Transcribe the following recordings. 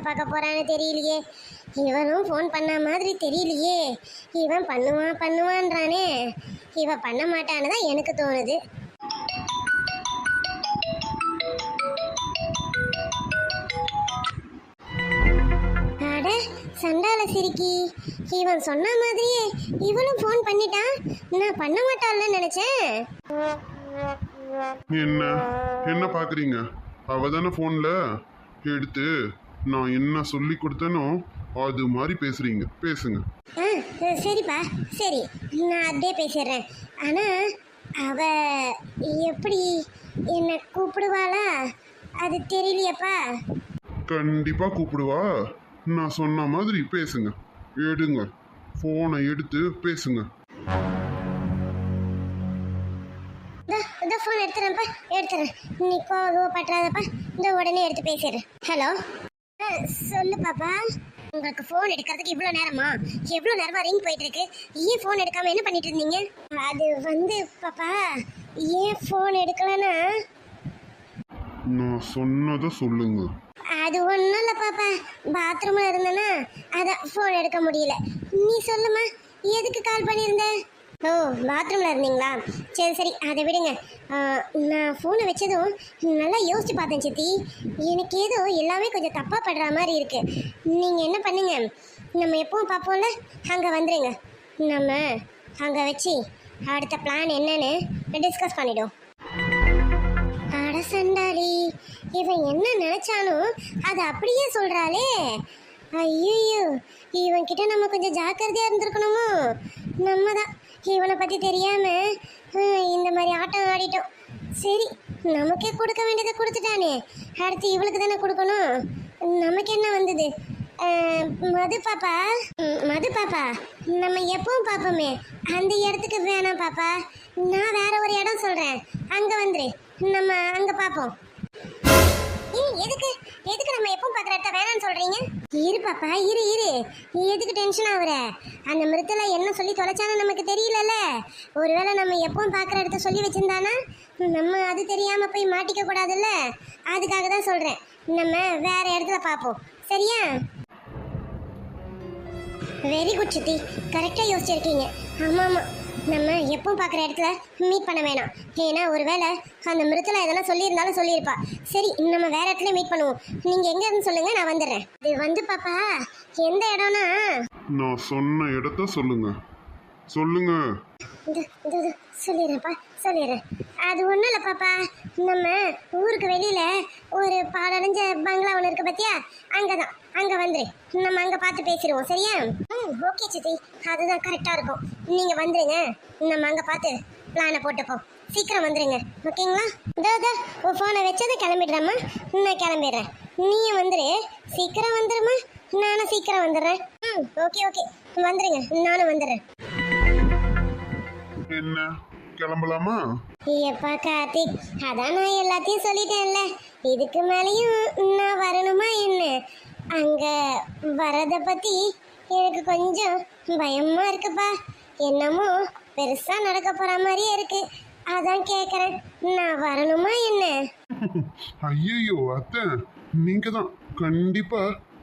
இப்படியே பார்க்க போறான்னு தெரியலையே. இவனும் ஃபோன் பண்ண மாதிரி தெரியலையே. இவன் பண்ணுவான் பண்ணுவான்றானே. இவன் பண்ண மாட்டான்னு தான் எனக்கு தோணுது. சண்டால சிரிக்கி. இவன் சொன்ன மாதிரியே இவனும் ஃபோன் பண்ணிட்டான் நான் பண்ண மாட்டான்னு நினைச்சேன். என்ன? என்ன பாக்குறீங்க? அவ தானே ஃபோன்ல எடுத்து நான் என்ன சொல்லி கொடுத்தேனோ அது மாதிரி பேசுறீங்க. பேசுங்க. சரிப்பா. சரி நான் அப்படியே பேசிடுறேன். ஆனா அவ எப்படி என்னை கூப்பிடுவாளா? அது தெரியலையப்பா. கண்டிப்பா கூப்பிடுவா. நான் சொன்ன மாதிரி பேசுங்க. எடுங்க. ஃபோனை எடுத்து பேசுங்க. இந்த ஃபோன் எடுத்துறேன்ப்பா. எடுத்துறேன். நீ கோவம் பற்றாதப்பா இந்த உடனே எடுத்து பேசிடுறேன். ஹலோ? சொல்லு பாப்பா. உங்களுக்கு ஃபோன் எடுக்கிறதுக்கு இவ்வளோ நேரமா? எவ்வளோ நேரமா ரிங் போயிட்டு இருக்கு ஏன் ஃபோன் எடுக்காம என்ன பண்ணிட்டு இருந்தீங்க அது வந்து பாப்பா ஏன் ஃபோன் எடுக்கலன்னா? நான் சொன்னதை சொல்லுங்க. அது ஒன்றும் இல்லை பாப்பா. பாத்ரூமில் இருந்தேன்னா அதான் ஃபோன் எடுக்க முடியல. நீ சொல்லுமா எதுக்கு கால் பண்ணியிருந்த? ஓ பாத்ரூமில் இருந்தீங்களா? சரி சரி அதை விடுங்க. நான் ஃபோனை வச்சதும் நல்லா யோசிச்சு பார்த்தேன் சித்தி. எனக்கு ஏதோ எல்லாமே கொஞ்சம் தப்பாக படுற மாதிரி இருக்குது நீங்கள் என்ன பண்ணுங்க? நம்ம எப்பவும் பார்ப்போம்ல? அங்கே வந்துடுங்க நம்ம அங்கே வச்சு அடுத்த பிளான் என்னன்னு டிஸ்கஸ் பண்ணிவிடும் அட சண்டாளி இவன் என்ன நினச்சானோ அதை அப்படியே சொல்கிறாளே ஐயோ இவன் கிட்ட நம்ம கொஞ்சம் ஜாக்கிரதையாக இருந்திருக்கணுமோ? நம்ம தான். இவனை பற்றி தெரியாமல் இந்த மாதிரி ஆட்டம் ஆடிட்டோம். சரி நமக்கே கொடுக்க வேண்டியதை கொடுத்துட்டானே. அடுத்து இவளுக்கு தானே கொடுக்கணும்? நமக்கு என்ன வந்தது? மது பாப்பா? மது பாப்பா நம்ம எப்பவும் பார்ப்போமே அந்த இடத்துக்கு வேணாம் பாப்பா. நான் வேற ஒரு இடம் சொல்கிறேன் அங்கே வந்துரு. நம்ம அங்கே பார்ப்போம் ஏய், எதுக்கு? எதுக்கு நம்ம எப்பவும் பார்க்குற இடத்த வேணாம்னு சொல்கிறீங்க இரு பாப்பா இரு இரு. நீ எதுக்கு டென்ஷன் ஆகுற அந்த மிருத்துல என்ன சொல்லி தொலைச்சானு நமக்கு தெரியலல்ல. ஒருவேளை நம்ம எப்பவும் பார்க்குற இடத்த சொல்லி வச்சிருந்தானா நம்ம அது தெரியாமல் போய் மாட்டிக்க கூடாதுல்ல? அதுக்காக தான் சொல்கிறேன் நம்ம வேற இடத்துல பார்ப்போம் சரியா? வெரி குட் சித்தி. கரெக்டாக யோசிச்சிருக்கீங்க. ஆமாம் ஆமாம். நம்ம எப்பவும் பார்க்குற இடத்துல மீட் பண்ண வேணாம். ஏன்னா ஒருவேளை அந்த மிருத்துல எதனா சொல்லியிருந்தாலும் சொல்லியிருப்பா. சரி நம்ம வேற இடத்துல மீட் பண்ணுவோம். நீங்கள் எங்கே இருந்து சொல்லுங்கள் நான் வந்துடுறேன். இது வந்து பாப்பா எந்த இடம்னா? நான் சொன்ன இடத்த சொல்லுங்க. சொல்லுங்க. இது இது சொல்லிடுறேன்ப்பா சொல்லிடுறேன். அது ஒன்றும் இல்லை பாப்பா. நம்ம ஊருக்கு வெளியில் ஒரு பாடடைஞ்ச பங்களா ஒன்று இருக்கு பார்த்தியா அங்கே தான் அங்கே வந்துரு. நம்ம அங்கே பார்த்து பேசிடுவோம் சரியா? ம் ஓகே சித்தி. அதுதான் கரெக்டாக இருக்கும். நீங்கள் வந்துருங்க. நம்ம அங்கே பார்த்து பிளானை போட்டுப்போம் சீக்கிரம் வந்துருங்க. ஓகேங்களா இதோ இதோ உன் ஃபோனை வச்சதை கிளம்பிடுறேம்மா. நான் கிளம்பிடுறேன். நீயும் வந்துரு. சீக்கிரம் வந்துருமா நானும் சீக்கிரம் வந்துடுறேன். ம் ஓகே ஓகே வந்துருங்க. நானும் வந்துடுறேன். என்ன? கிளம்பலாமா? எப்பா கார்த்திக் அதான் நான் எல்லாத்தையும் சொல்லிட்டேன்ல. இதுக்கு மேலேயும் நான் வரணுமா என்ன? அங்க வரத பத்தி எனக்கு கொஞ்சம் பயமா இருக்குப்பா. என்னமோ பெருசா நடக்க போற மாதிரியே இருக்கு. அதான் கேக்குறேன். நான் வரணுமா என்ன? ஐயோ அத்தை. நீங்க தான் கண்டிப்பா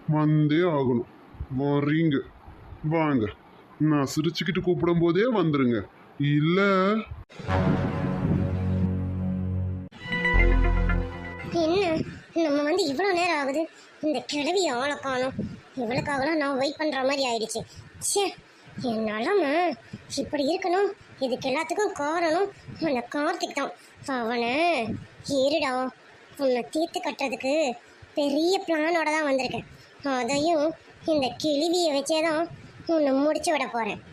வந்தே ஆகணும். வரீங்க. வாங்க. நான் சிரிச்சுக்கிட்டு கூப்பிடும் போதே வந்துருங்க. இல்ல. நம்ம வந்து இவ்வளோ நேரம் ஆகுது. இந்த கிழவி ஆளை காணும். இவளுக்காகலாம் நான் வெயிட் பண்ணுற மாதிரி ஆயிடுச்சு. ச்சே என்னாலமா இப்படி இருக்கணும். இதுக்கு எல்லாத்துக்கும் காரணம் அந்த கார்த்திக் தான். அவனை இருடா உன்னை தீர்த்து கட்டுறதுக்கு பெரிய பிளானோட தான் வந்திருக்கேன். அதையும் இந்த கிழிவியை வச்சே தான் உன்னை முடிச்சு விட போகிறேன்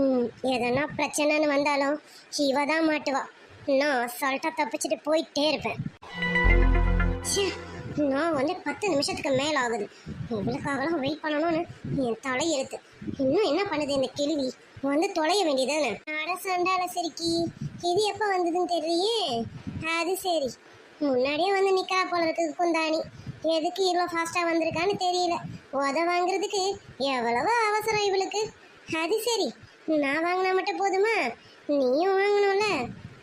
ம் எதனா பிரச்சனைன்னு வந்தாலும் இவ தான் மாட்டுவா. நான் அசால்ட்டாக தப்பிச்சுட்டு போயிட்டே இருப்பேன். ச்சே, நான் வந்து பத்து நிமிஷத்துக்கு மேலே ஆகுது உங்களுக்காகலாம் வெயிட் பண்ணணும்னு என் தலை எழுத்து இன்னும் என்ன பண்ணுது இந்த கேள்வி வந்து தொலைய வேண்டியதானே அட சண்டால சரிக்கி இது எப்போ வந்ததுன்னு தெரியலையே. அது சரி. முன்னாடியே வந்து நிக்கா போல இருக்குது குந்தாணி. எதுக்கு இவ்வளோ ஃபாஸ்ட்டாக வந்திருக்கான்னு தெரியல. உத வாங்குறதுக்கு எவ்வளவு அவசரம் இவளுக்கு. அது சரி. நான் வாங்கினா மட்டும் போதுமா? நீயும் வாங்கணும்ல.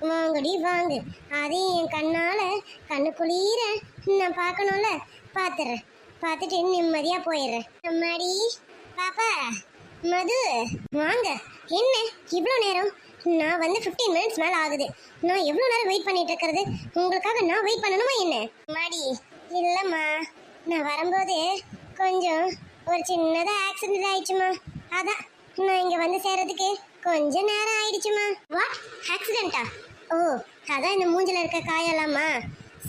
வாங்கடி வாங்கு. அதையும் என் கண்ணால் கண்ணு குளிர நான் பார்க்கணும்ல. பார்த்துறேன். பார்த்துட்டு நிம்மதியாக போயிடுறேன். அம்மாடி பாப்பா மது வாங்க. என்ன? இவ்வளோ நேரம்? நான் வந்து 15 மினிட்ஸ் மேலே ஆகுது. நான் எவ்வளோ நேரம் வெயிட் பண்ணிட்டு இருக்கிறது? உங்களுக்காக நான் வெயிட் பண்ணணுமா என்ன? மாடி இல்லைம்மா. நான் வரும்போது கொஞ்சம் ஒரு சின்னதாக ஆக்சிடென்ட் ஆயிடுச்சுமா. அதான் நான் இங்கே வந்து சேர்றதுக்கு கொஞ்ச நேரம் ஆயிடுச்சுமா. வாட் ஆக்சிடென்ட்டா ஓ அதான் இந்த மூஞ்சில் இருக்க காயெல்லாமா?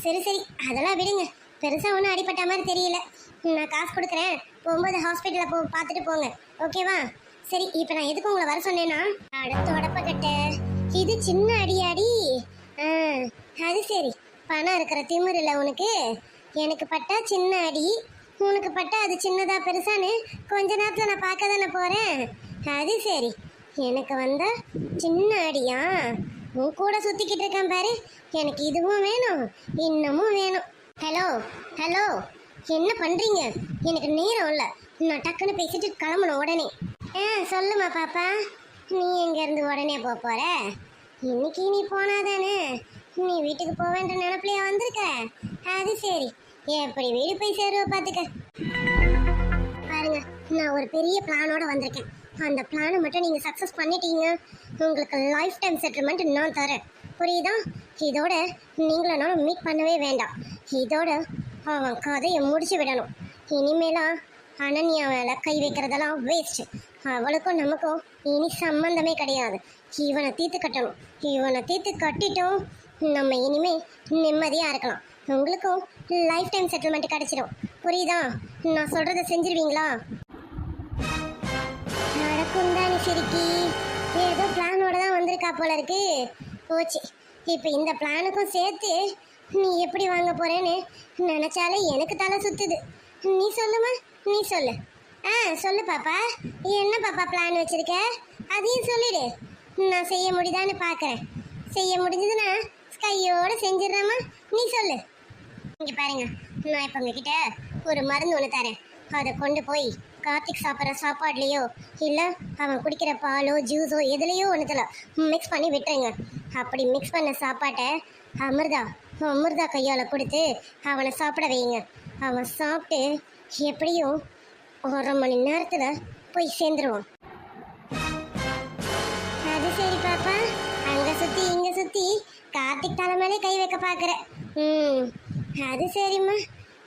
சரி சரி அதெல்லாம் விடுங்க. பெருசாக ஒன்றும் அடிப்பட்ட மாதிரி தெரியல. நான் காசு கொடுக்குறேன். போகும்போது ஹாஸ்பிட்டலில் போ பார்த்துட்டு போங்க. ஓகேவா சரி இப்போ நான் எதுக்கு உங்களை வர சொன்னேன்னா? அடுத்த உடப்பக்கட்ட இது சின்ன அடியாடி. ஆ அது சரி. பணம் இருக்கிற திமிர் இல்லை உனக்கு? எனக்கு பட்டா சின்ன அடி. உனக்கு பட்டா அது சின்னதாக பெருசான்னு கொஞ்ச நேரத்தில் நான் பார்க்க தானே போகிறேன் அது சரி. எனக்கு வந்தால் சின்ன அடியா? உன் கூட சுற்றிக்கிட்டு இருக்கேன் பாரு. எனக்கு இதுவும் வேணும் இன்னமும் வேணும். ஹலோ ஹலோ என்ன பண்ணுறீங்க எனக்கு நேரம் இல்லை. நான் டக்குன்னு பேசிட்டு கிளம்பணும் உடனே. ஆ சொல்லுமா பாப்பா. நீ எங்கேருந்து உடனே போக போற? இன்னைக்கு நீ போனாதானே நீ வீட்டுக்கு போவேன்ற நினப்பிலையா வந்திருக்க? அது சரி. எப்படி வீடு போய் சேருவ பார்த்துக்க பாருங்க நான் ஒரு பெரிய பிளானோட வந்திருக்கேன். அந்த பிளானை மட்டும் நீங்கள் சக்ஸஸ் பண்ணிட்டீங்க. உங்களுக்கு லைஃப் டைம் செட்டில்மெண்ட் நான் தரேன். புரியுதா? இதோட நீங்களும் நானும் மீட் பண்ணவே வேண்டாம். இதோட அவன் கதையை முடிச்சு விடணும். இனிமேலா அனன்யா மேல கை வைக்கிறதெல்லாம் வேஸ்ட் அவளுக்கும் நமக்கும் இனி சம்மந்தமே கிடையாது. இவனை தீர்த்து கட்டணும். இவனை தீர்த்து கட்டிட்டோம். நம்ம இனிமே நிம்மதியாக இருக்கலாம். உங்களுக்கும் லைஃப் டைம் செட்டில்மெண்ட் கிடச்சிடும் புரியுதா? நான் சொல்கிறத செஞ்சிருவீங்களா? சிரிக்கி ஏதோ பிளானோட தான் வந்திருக்கா போல இருக்கு. போச்சு. இப்போ இந்த பிளானுக்கும் சேர்த்து நீ எப்படி வாங்க போறேன்னு நினைச்சாலே எனக்கு தலை சுத்துது. நீ சொல்லுமா? நீ சொல்லு. ஆ சொல்லு பாப்பா. என்ன பாப்பா பிளான் வச்சிருக்க? அதையும் சொல்லிடு. நான் செய்ய முடியுதான்னு பார்க்கறேன் செய்ய முடிஞ்சதுன்னா ஸ்கையோடு செஞ்சிடுறேம்மா. நீ சொல்லு. இங்கே பாருங்க. நான் இப்போ உங்ககிட்ட ஒரு மருந்து ஒன்று தரேன். அதை கொண்டு போய் கார்த்திக் சாப்பிட்ற சாப்பாட்லேயோ இல்லை அவன் குடிக்கிற பாலோ ஜூஸோ எதுலேயோ ஒன்றுத்தில் மிக்ஸ் பண்ணி விட்டுருங்க. அப்படி மிக்ஸ் பண்ண சாப்பாட்டை அமிர்தா அமிர்தா கையால் கொடுத்து அவனை சாப்பிட வைங்க. அவன் சாப்பிட்டு எப்படியும் ஒரு மணி நேரத்தில் போய் சேர்ந்துருவான். அது சரி பாப்பா. அங்கே சுற்றி இங்கே சுற்றி கார்த்திக் தலை மேலே கை வைக்க பார்க்குற ம் அது சரிம்மா.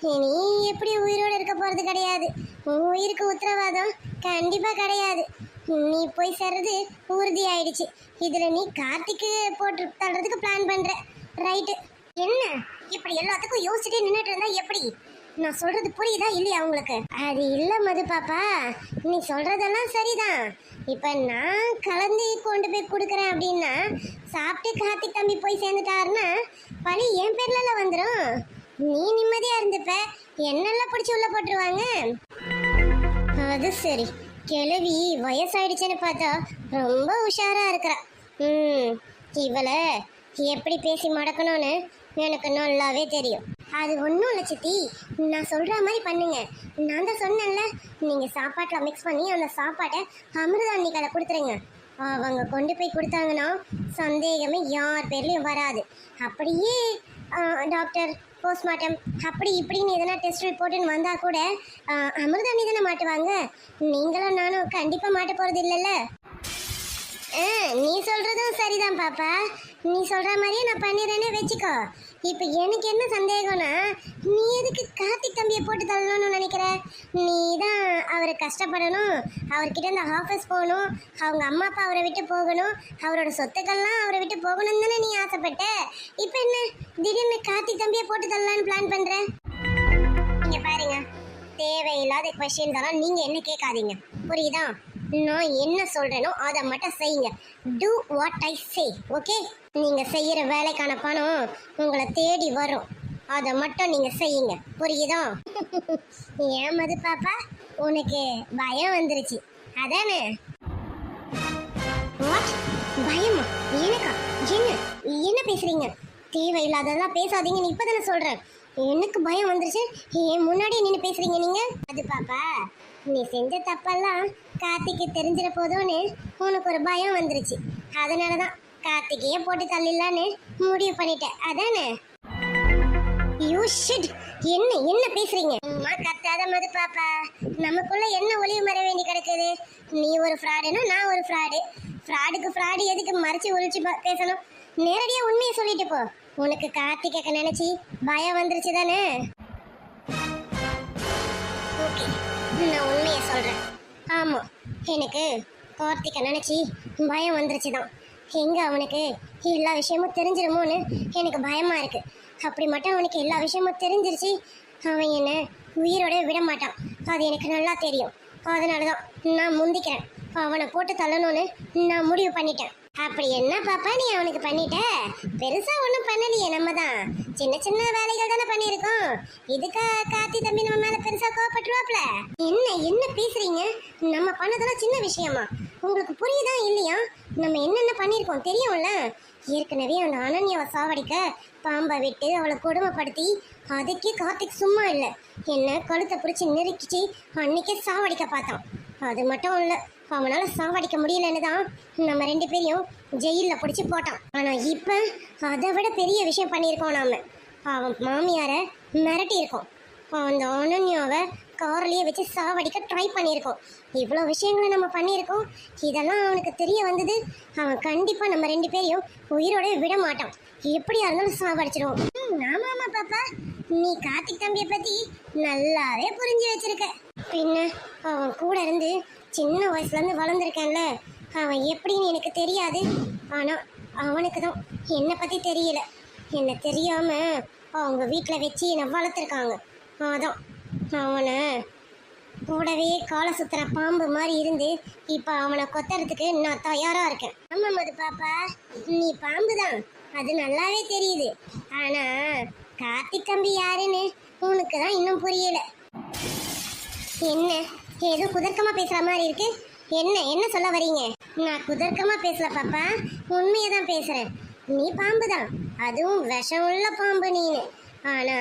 இனி எப்படி உயிரோடு இருக்க போகிறது கிடையாது. உன் உயிருக்கு உத்தரவாதம் கண்டிப்பாக கிடையாது. நீ போய் சேர்றது உறுதி ஆயிடுச்சு இதில் நீ கார்த்திக்கு போட்டு தள்ளுறதுக்கு பிளான் பண்ணுற ரைட்டு என்ன? இப்படி எல்லாத்துக்கும் யோசிச்சுட்டே நின்றுட்டு இருந்தா எப்படி? நான் சொல்றது புரியுதா இல்லையா உங்களுக்கு? அது இல்ல மது பாப்பா. நீ சொல்றதெல்லாம் சரிதான். இப்ப நான் கலந்து கொண்டு போய் கொடுக்குறேன் அப்படின்னா சாப்பிட்டு கார்த்திக் தம்பி போய் சேர்ந்துட்டாருன்னா பழி என் பேர்ல வந்துடும் நீ நிம்மதியா இருந்துப்ப. என்னெல்லாம் பிடிச்சி உள்ள போட்டுருவாங்க? அது சரி. கிழவி வயசாயிடுச்சுன்னு பார்த்தா ரொம்ப உஷாரா இருக்கிறா. ம் இவளை எப்படி பேசி மடக்கணும்னு எனக்கு நல்லாவே தெரியும். அது ஒன்றும் இல்லை சித்தி. நான் சொல்கிற மாதிரி பண்ணுங்க. நான் தான் சொன்னேன்ல நீங்கள் சாப்பாட்டில் மிக்ஸ் பண்ணி அந்த சாப்பாட்டை அமிர்தா அதை கொடுத்துருங்க. அவங்க கொண்டு போய் கொடுத்தாங்கன்னா சந்தேகமே யார் பேர்லையும் வராது. அப்படியே டாக்டர் போஸ்ட்மார்ட்டம் அப்படி இப்படின்னு எதனா டெஸ்ட் ரிப்போர்ட்டுன்னு வந்தால் கூட அமிர்தம் தானே மாட்டுவாங்க? நீங்களும் நானும் கண்டிப்பாக மாட்ட போகிறது இல்லைல்ல நீ சொல்றதும் சரிதான் பாப்பா. நீ சொல்ற மாதிரியே நான் பண்ணிடுறேன்னு வச்சுக்கோ. இப்போ எனக்கு என்ன சந்தேகம்னா நீ எதுக்கு கார்த்திக் தம்பியை போட்டு தள்ளணும்னு நினைக்கிற? நீ தான் அவர் கஷ்டப்படணும் அவர்கிட்ட இந்த ஆஃபீஸ் போகணும் அவங்க அம்மா அப்பா அவரை விட்டு போகணும் அவரோட சொத்துக்கள்லாம் அவரை விட்டு போகணும்னு தானே நீ ஆசைப்பட்ட? இப்போ என்ன? திடீர்னு கார்த்திக் தம்பியை போட்டு தள்ளலான்னு பிளான் பண்ற? நீங்கள் பாருங்க. தேவையில்லாத கொஸ்டின்ஸ் எல்லாம் நீங்க என்ன கேட்காதீங்க. புரியுதா? நான் என்ன சொல்றேனோ அதை மட்டும் செய்யுங்க. Do what I say okay நீங்க செய்யற வேலைக்கான பணம் உங்களை தேடி வரும். அதை மட்டும் நீங்க செய்யுங்க. புரியுதா? ஏன் மது பாப்பா? உனக்கு பயம் வந்துருச்சு. அதானே? வாட் பயமா? எனக்கா? என்ன? என்ன பேசுறீங்க? தேவையில்லாததெல்லாம் பேசாதீங்கன்னு இப்பதானே சொல்றேன். எனக்கு பயம் வந்துருச்சு. ஏன் முன்னாடியே நின்று பேசுறீங்க நீங்க? அது பாப்பா நீ செஞ்ச தப்பெல்லாம் கார்த்திக்கு தெரிஞ்சிட போதோன்னு உனக்கு ஒரு பயம் வந்துருச்சு. அதனாலதான் கார்த்திகையே போட்டு தள்ளிடலான்னு முடிவு பண்ணிட்டேன். அதானே? யூ ஷிட் என்ன என்ன பேசுறீங்க? அம்மா கத்தாத மது பாப்பா. நமக்குள்ள என்ன ஒளிவு மற வேண்டி கிடக்குது? நீ ஒரு ஃப்ராடுனா நான் ஒரு ஃப்ராடு ஃப்ராடுக்கு ஃப்ராடு எதுக்கு மறைச்சு ஒழிச்சு பா- பேசணும்? நேரடியாக உண்மையை சொல்லிட்டு போ. உனக்கு கார்த்தி நினச்சி பயம் வந்துருச்சு தானே உண்மையை சொல்கிறேன் ஆமாம் எனக்கு கார்த்திகை நினச்சி பயம் வந்துருச்சு தான் எங்கே அவனுக்கு எல்லா விஷயமும் தெரிஞ்சிருமோன்னு எனக்கு பயமாக இருக்குது அப்படி மட்டும் அவனுக்கு எல்லா விஷயமும் தெரிஞ்சிருச்சு அவன் என்னை உயிரோட விட மாட்டான். அது எனக்கு நல்லா தெரியும். அதனால தான் நான் முந்திக்கிறேன். அவனை போட்டு தள்ளணும்னு நான் முடிவு பண்ணிட்டேன். அப்படி என்ன பாப்பா நீ அவனுக்கு பண்ணிட்ட? பெருசா ஒண்ணும் பண்ணலையே நம்ம தான் சின்ன சின்ன வேலைகள் தானே பண்ணியிருக்கோம். இதுக்கா காத்தி தம்பி நம்ம மேல பெருசா கோவப்பட்டுருவாப்ல? என்ன என்ன பேசுறீங்க? நம்ம பண்ணதெல்லாம் சின்ன விஷயமா? உங்களுக்கு புரியுதா இல்லையா? நம்ம என்னென்ன பண்ணியிருக்கோம் தெரியும்ல? ஏற்கனவே அந்த அனன்யாவை சாவடிக்க பாம்பை விட்டு அவளை கொடுமைப்படுத்தி அதுக்கே கார்த்திக் சும்மா இல்லை. என்ன கழுத்தை பிடிச்சி நெருக்கிச்சு அன்னைக்கே சாவடிக்க பார்த்தான். அது மட்டும் இல்லை. அவனால சாவடிக்க முடியலன்னு தான் நம்ம ரெண்டு பேரையும் ஜெயிலில் பிடிச்சி போட்டான். ஆனால் இப்போ அதை விட பெரிய விஷயம் பண்ணியிருக்கோம் நாம். அவன் மாமியாரை மிரட்டியிருக்கோம். அந்த அனன்யாவை கார்லேயே வச்சு சாவடிக்க ட்ரை பண்ணியிருக்கோம். இவ்வளோ விஷயங்களை நம்ம பண்ணியிருக்கோம். இதெல்லாம் அவனுக்கு தெரிய வந்தது அவன் கண்டிப்பாக நம்ம ரெண்டு பேரையும் உயிரோட விட மாட்டான். எப்படியா இருந்தாலும் சாவடிச்சிடுவோம் ஆமாம் ஆமாம் பாப்பா. நீ கார்த்திக் தம்பியை பற்றி நல்லாவே புரிஞ்சு வச்சிருக்க. பின்ன அவன் கூட இருந்து சின்ன வயசுலேருந்து வளர்ந்துருக்கேன்ல. அவன் எப்படின்னு எனக்கு தெரியாது. ஆனால் அவனுக்கு தான். என்னை பற்றி தெரியல. என்ன தெரியாமல் அவங்க வீட்டில் வச்சு என்னை வளர்த்துருக்காங்க. அதான். அவனை கூடவே காலை சுத்துற பாம்பு மாதிரி இருந்து இப்போ அவனை கொத்துறதுக்கு நான் தயாராக இருக்கேன். ஆமாம் மது பாப்பா. நீ பாம்பு தான். அது நல்லாவே தெரியுது. ஆனால் கார்த்திக் தம்பி யாருன்னு உனக்கு தான் இன்னும் புரியலை. என்ன? ஏதோ குதர்க்கமா பேசுற மாதிரி இருக்கு. என்ன என்ன சொல்ல வரீங்க? நான் குதர்க்கமா பேசல பாப்பா. உண்மையை தான் பேசுறேன். நீ பாம்பு தான். அதுவும் விஷம் உள்ள பாம்பு நீனு. ஆனா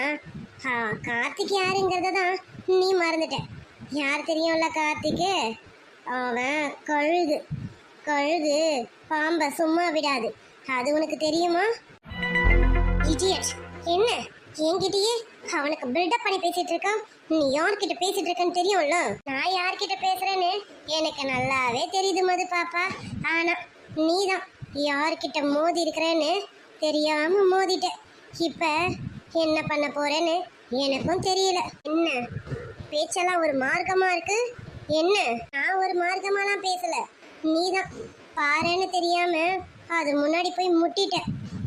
கார்த்திக் யாருங்கிறத தான் நீ மறந்துட்ட. யார் தெரியும்ல கார்த்திக்கு? அவன் கழுகு. கழுகு பாம்பை சும்மா விடாது. அது உனக்கு தெரியுமா? இடியட் என்ன? என்கிட்டயே அவனுக்கு பில்டப் பண்ணி பேசிட்டு இருக்கான். நீ யார்கிட்ட பேசிட்டு இருக்கன்னு தெரியும்ல? நான் யார்கிட்ட பேசுறேன்னு? எனக்கு நல்லாவே தெரியுது மது பாப்பா. ஆனா நீதான் யார்கிட்ட மோதி இருக்கிறேன்னு தெரியாம மோதிட்ட. இப்ப என்ன பண்ண போறேன்னு எனக்கும் தெரியல. என்ன? பேச்செல்லாம் ஒரு மார்க்கமா இருக்கு? என்ன? நான் ஒரு மார்க்கமாலாம் பேசல. நீதான் பாறைன்னு தெரியாம அது முன்னாடி போய் முட்டிட்ட.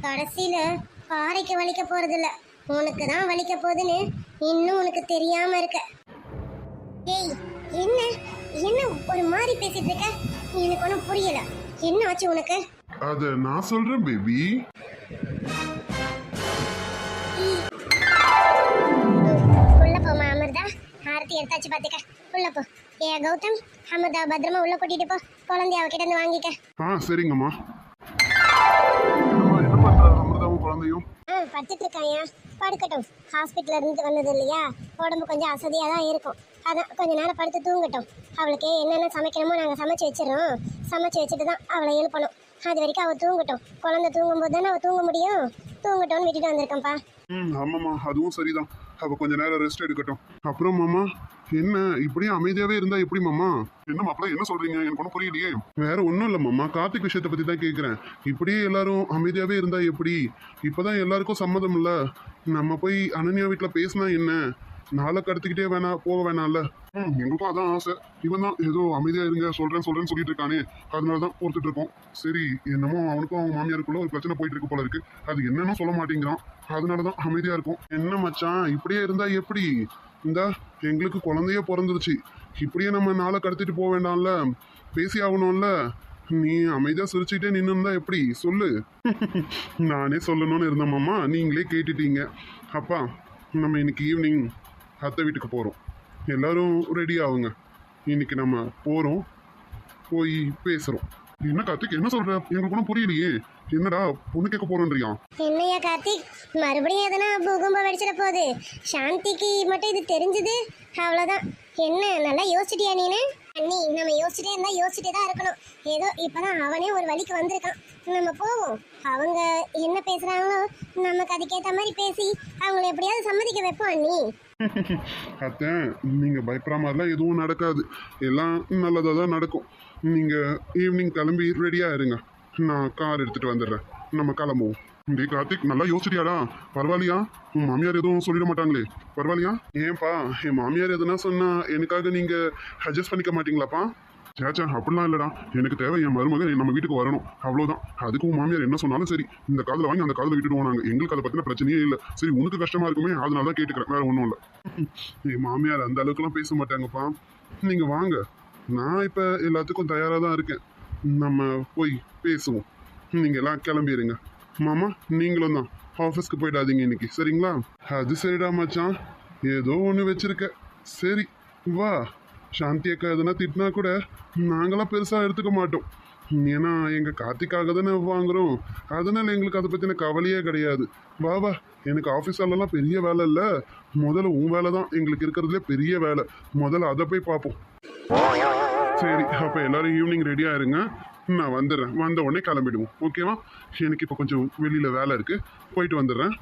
கடைசியில பாறைக்கு வலிக்க போறதில்லை. உனக்கு தான் வலிக்க போகுதுன்னு இன்னும் உனக்கு தெரியாம இருக்க. ஏய் என்ன? என்ன ஒரு மாதிரி பேசிட்டு இருக்க? எனக்கு ஒன்றும் புரியல. என்ன ஆச்சு உனக்கு? அதை நான் சொல்றேன் பேபி உள்ள போமா அமிர்தா. ஆரத்தி எடுத்தாச்சு பாத்துக்க. உள்ள போ. ஏ கௌதம் அமிர்தா பத்திரமா உள்ள கூட்டிட்டு போ. குழந்தைய அவகிட்ட இருந்து வாங்கிக்க. ஆ சரிங்கம்மா. ஆ படுத்துட்டு இருக்காயா படுக்கட்டும் ஹாஸ்பிட்டல் இருந்து வந்தது இல்லையா? உடம்பு கொஞ்சம் அசதியாக தான் இருக்கும். அதான் கொஞ்ச நேரம் படுத்து தூங்கட்டும். அவளுக்கு என்னென்ன சமைக்கணுமோ நாங்கள் சமைச்சு வச்சிடறோம். சமைச்சு வச்சுட்டு தான் அவளை எழுப்பணும். அது வரைக்கும் அவள் தூங்கட்டும். குழந்தை தூங்கும்போது தானே அவள் தூங்க முடியும்? தூங்கட்டும்னு விட்டுட்டு வந்திருக்கேன்ப்பா. ம் ஆமாம்மா. அதுவும் சரிதான். அவள் கொஞ்ச நேரம் ரெஸ்ட் எடுக்கட்டும். அப்புறம் மாமா? என்ன இப்படியே அமைதியாவே இருந்தா எப்படி மாமா? என்ன மாப்பிள்ள என்ன சொல்றீங்க? எனக்கு ஒன்றும் புரியலையே. வேற ஒன்றும் இல்லை மாமா. கார்த்திக் விஷயத்தை பத்தி தான் கேட்குறேன் இப்படியே எல்லாரும் அமைதியாவே இருந்தா எப்படி? இப்பதான் எல்லாருக்கும் சம்மதம் இல்ல. நம்ம போய் அனன்யா வீட்டில் பேசினா என்ன? நாளை கடத்திக்கிட்டே வேணா போக வேணாம்ல. ம் எங்களுக்கும் அதான் ஆசை. இவன் தான் ஏதோ அமைதியா இருங்க சொல்றேன் சொல்றேன்னு சொல்லிட்டு இருக்கானே. அதனால தான் பொறுத்துட்டு இருக்கோம். சரி என்னமோ அவனுக்கும் அவன் மாமியாருக்குள்ள ஒரு பிரச்சனை போயிட்டு இருக்கு போல இருக்கு. அது என்னன்னு சொல்ல மாட்டேங்கிறான். அதனால தான் அமைதியா இருக்கும். என்ன மச்சான் இப்படியே இருந்தா எப்படி? இந்த எங்களுக்கு குழந்தையே பிறந்துருச்சு. இப்படியே நம்ம நாளை கடத்திட்டு போக வேண்டாம்ல? பேசி ஆகணும்ல? நீ அமைதியாக சிரிச்சுட்டே நின்று எப்படி? சொல்லு. நானே சொல்லணும்னு இருந்தேன் நீங்களே கேட்டுட்டீங்க. அப்பா நம்ம இன்னைக்கு ஈவினிங் அத்தை வீட்டுக்கு போகிறோம் எல்லோரும் ரெடி ஆகுங்க. இன்னைக்கு நம்ம போகிறோம் போய் பேசுகிறோம் என்ன கார்த்திக் என்ன சொல்கிற எங்களுக்கு ஒன்றும் புரியலையே. என்னடா பொண்ணு கேட்க போறேன்றியா? என்னையா கார்த்திக்? மறுபடியும் எதனா பூகம்பம் வெடிச்சிட போகுது. சாந்திக்கு மட்டும் இது தெரிஞ்சது. அவ்வளோதான் என்ன நல்லா யோசிச்சிட்டியா நீனு? அண்ணி நம்ம யோசிச்சுட்டே இருந்தா யோசிச்சுட்டே தான் இருக்கணும். ஏதோ இப்பதான் அவனே ஒரு வழிக்கு வந்திருக்கான். நம்ம போவோம். அவங்க என்ன பேசுறாங்களோ நமக்கு அதுக்கேத்த மாதிரி பேசி அவங்கள எப்படியாவது சம்மதிக்க வைப்போம் அண்ணி. அத்தை நீங்கள் பயப்படுற மாதிரிலாம் எதுவும் நடக்காது. எல்லாம் நல்லதாக தான் நடக்கும். நீங்கள் ஈவினிங் கிளம்பி ரெடியாக இருங்க. நான் கார் எடுத்துகிட்டு வந்துடுறேன். நம்ம கிளம்புவோம். டே கார்த்திக் நல்லா யோசிச்சிட்டியாடா? பரவாயில்லையா? உன் மாமியார் எதுவும் சொல்லிட மாட்டாங்களே. பரவாயில்லையா? ஏன்பா என் மாமியார் எதுனா சொன்னா எனக்காக நீங்கள் அட்ஜஸ்ட் பண்ணிக்க மாட்டீங்களாப்பா? சேச்சா அப்படிலாம் இல்லைடா. எனக்கு தேவை என் மருமகன் நம்ம வீட்டுக்கு வரணும். அவ்வளோதான் அதுக்கு உன் மாமியார் என்ன சொன்னாலும் சரி. இந்த காதில் வாங்கி அந்த காதில் விட்டுடுவோம் நாங்கள் எங்களுக்கு அதை பற்றின பிரச்சனையே இல்லை. சரி உனக்கு கஷ்டமா இருக்குமே அதனால தான் கேட்டுக்கிறேன். வேற ஒன்றும் இல்லை. என் மாமியார் அந்த அளவுக்குலாம் பேச மாட்டாங்கப்பா. நீங்கள் வாங்க. நான் இப்போ எல்லாத்துக்கும் தயாராக தான் இருக்கேன். நம்ம போய் பேசுவோம். நீங்கள் எல்லாம் கிளம்பிடுங்க மாமா நீங்களும் தான். ஆஃபீஸ்க்கு போயிடாதீங்க இன்னைக்கு. சரிங்களா? அது சரிடா மச்சான். ஏதோ ஒன்று வச்சிருக்க. சரி வா. சாந்தி அக்கா எதுனா திட்டினா கூட நாங்களாம் பெருசாக எடுத்துக்க மாட்டோம். ஏன்னா எங்கள் கார்த்திக்காக தானே வாங்குறோம். அதனால் எங்களுக்கு அதை பற்றின கவலையே கிடையாது. வா வா. எனக்கு ஆஃபீஸாலலாம் பெரிய வேலை இல்லை. முதல்ல உன் வேலை தான். எங்களுக்கு இருக்கிறதுலே பெரிய வேலை. முதல்ல அதை போய் பார்ப்போம். சரி அப்போ எல்லாரும் ஈவினிங் ரெடியாக இருங்க. நான் வந்துடுறேன். வந்த உடனே கிளம்பிடுவோம். ஓகேவா எனக்கு இப்போ கொஞ்சம் வெளியில் வேலை இருக்குது போயிட்டு வந்துடுறேன்.